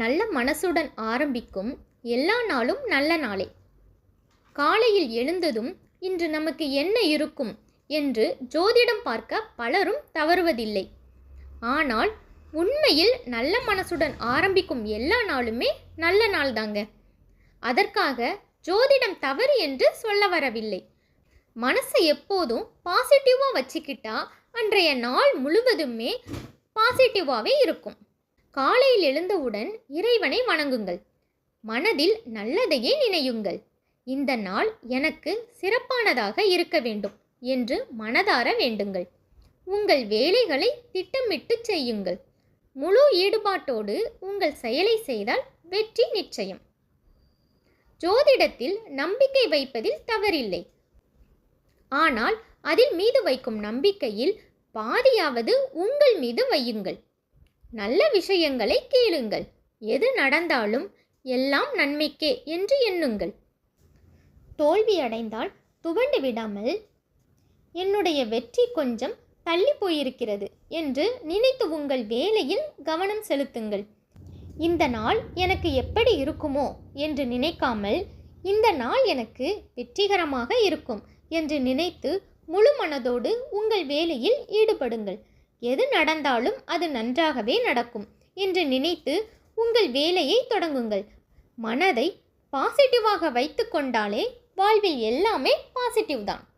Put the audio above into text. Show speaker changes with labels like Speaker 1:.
Speaker 1: நல்ல மனசுடன் ஆரம்பிக்கும் எல்லா நாளும் நல்ல நாளே. காலையில் எழுந்ததும் இன்று நமக்கு என்ன இருக்கும் என்று ஜோதிடம் பார்க்க பலரும் தவறுவதில்லை. ஆனால் உண்மையில் நல்ல மனசுடன் ஆரம்பிக்கும் எல்லா நாளுமே நல்ல நாள் தாங்க அதற்காக ஜோதிடம் தவறு என்று சொல்ல வரவில்லை. மனசை எப்போதும் பாசிட்டிவாக வச்சுக்கிட்டா அன்றைய நாள் முழுவதுமே பாசிட்டிவாகவே இருக்கும். காலையில் எழுந்தவுடன் இறைவனை வணங்குங்கள். மனதில் நல்லதையே நினையுங்கள். இந்த நாள் எனக்கு சிறப்பானதாக இருக்க வேண்டும் என்று மனதார வேண்டுங்கள். உங்கள் வேலைகளை திட்டமிட்டு செய்யுங்கள். முழு ஈடுபாட்டோடு உங்கள் செயலை செய்தால் வெற்றி நிச்சயம். ஜோதிடத்தில் நம்பிக்கை வைப்பதில் தவறில்லை. ஆனால் அதில் மீது வைக்கும் நம்பிக்கையில் பாதியாவது உங்கள் மீது வையுங்கள். நல்ல விஷயங்களை கேளுங்கள். எது நடந்தாலும் எல்லாம் நன்மைக்கே என்று எண்ணுங்கள். தோல்வியடைந்தால் துவண்டு விடாமல் என்னுடைய வெற்றி கொஞ்சம் தள்ளி போயிருக்கிறது என்று நினைத்து உங்கள் வேலையில் கவனம் செலுத்துங்கள். இந்த நாள் எனக்கு எப்படி இருக்குமோ என்று நினைக்காமல் இந்த நாள் எனக்கு வெற்றிகரமாக இருக்கும் என்று நினைத்து முழு மனதோடு உங்கள் வேலையில் ஈடுபடுங்கள். எது நடந்தாலும் அது நன்றாகவே நடக்கும் என்று நினைத்து உங்கள் வேலையை தொடங்குங்கள். மனதை பாசிட்டிவாக வைத்து கொண்டாலே வாழ்வில் எல்லாமே பாசிட்டிவ் தான்.